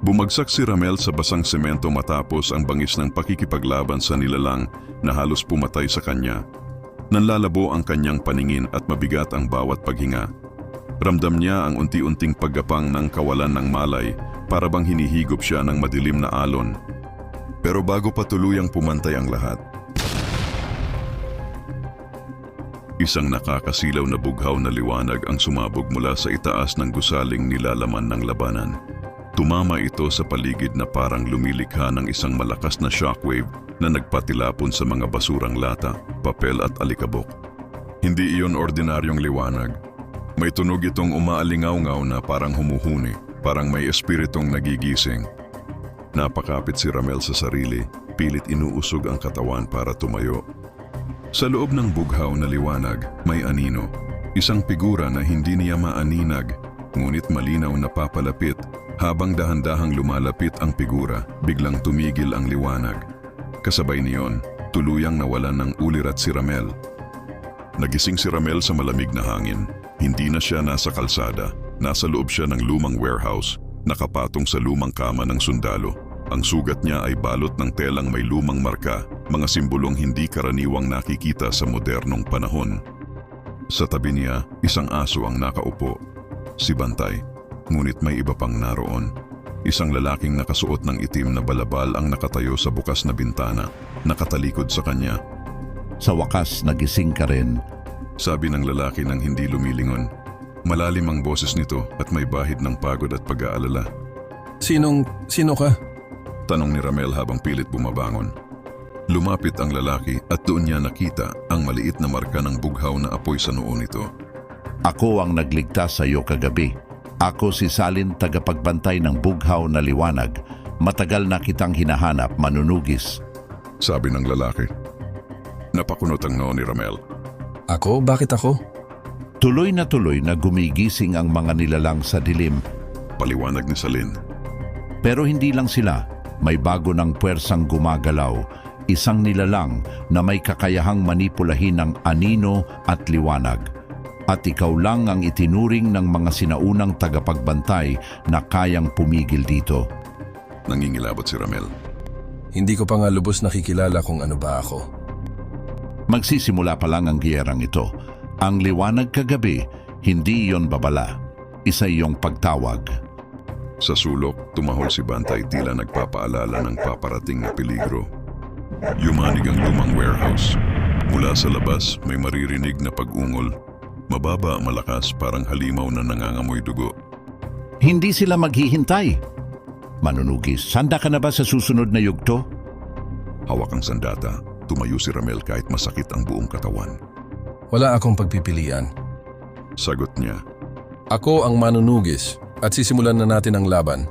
Bumagsak si Ramel sa basang semento matapos ang bangis ng pakikipaglaban sa nilalang na halos pumatay sa kanya. Nanlalabo ang kanyang paningin at mabigat ang bawat paghinga. Ramdam niya ang unti-unting paggapang ng kawalan ng malay para bang hinihigop siya ng madilim na alon. Pero bago pa tuluyang pumantay ang lahat, Isang nakakasilaw na bughaw na liwanag ang sumabog mula sa itaas ng gusaling nilalaman ng labanan. Tumama ito sa paligid na parang lumilikha ng isang malakas na shockwave na nagpatilapon sa mga basurang lata, papel at alikabok. Hindi iyon ordinaryong liwanag. May tunog itong umaalingaw-ngaw na parang humuhuni, parang may espiritong nagigising. Napakapit si Ramel sa sarili, pilit inuusog ang katawan para tumayo. Sa loob ng bughaw na liwanag, may anino. Isang figura na hindi niya maaninag, ngunit malinaw na papalapit. Habang dahan-dahang lumalapit ang figura, biglang tumigil ang liwanag. Kasabay niyon, tuluyang nawalan ng ulirat si Ramel. Nagising si Ramel sa malamig na hangin. Hindi na siya nasa kalsada. Nasa loob siya ng lumang warehouse, nakapatong sa lumang kama ng sundalo. Ang sugat niya ay balot ng telang may lumang marka, mga simbolong hindi karaniwang nakikita sa modernong panahon. Sa tabi niya, isang aso ang nakaupo. Si Bantay, ngunit may iba pang naroon. Isang lalaking nakasuot ng itim na balabal ang nakatayo sa bukas na bintana, nakatalikod sa kanya. Sa wakas, nagising ka rin. Sabi ng lalaki nang hindi lumilingon. Malalim ang boses nito at may bahid ng pagod at pag-aalala. Sinong, sino ka? Tanong ni Ramel habang pilit bumabangon. Lumapit ang lalaki at doon niya nakita ang maliit na marka ng bughaw na apoy sa noo nito. Ako ang nagligtas sa iyo kagabi. Ako si Salin tagapagbantay ng bughaw na liwanag. Matagal na kitang hinahanap, manunugis. Sabi ng lalaki. Napakunot ang noo ni Ramel. Ako? Bakit ako? Tuloy na tuloy na gumigising ang mga nilalang sa dilim. Paliwanag ni Salin. Pero hindi lang sila. May bago ng puwersang gumagalaw. Isang nilalang na may kakayahang manipulahin ng anino at liwanag. At ikaw lang ang itinuring ng mga sinaunang tagapagbantay na kayang pumigil dito. Nangingilabot si Ramel. Hindi ko pa nga lubos nakikilala kung ano ba ako. Magsisimula pa lang ang giyerang ito. Ang liwanag kagabi, hindi iyon babala. Isa iyong pagtawag. Sa sulok, tumahol si Bantay tila nagpapaalala ng paparating na peligro. Yumanig ang lumang warehouse. Mula sa labas, may maririnig na pag-ungol. Mababa, malakas, parang halimaw na nangangamoy dugo. Hindi sila maghihintay. Manunugis, sanda ka na ba sa susunod na yugto? Hawak ang sandata. Tumayo si Ramel kahit masakit ang buong katawan. Wala akong pagpipilian. Sagot niya. Ako ang manunugis at sisimulan na natin ang laban.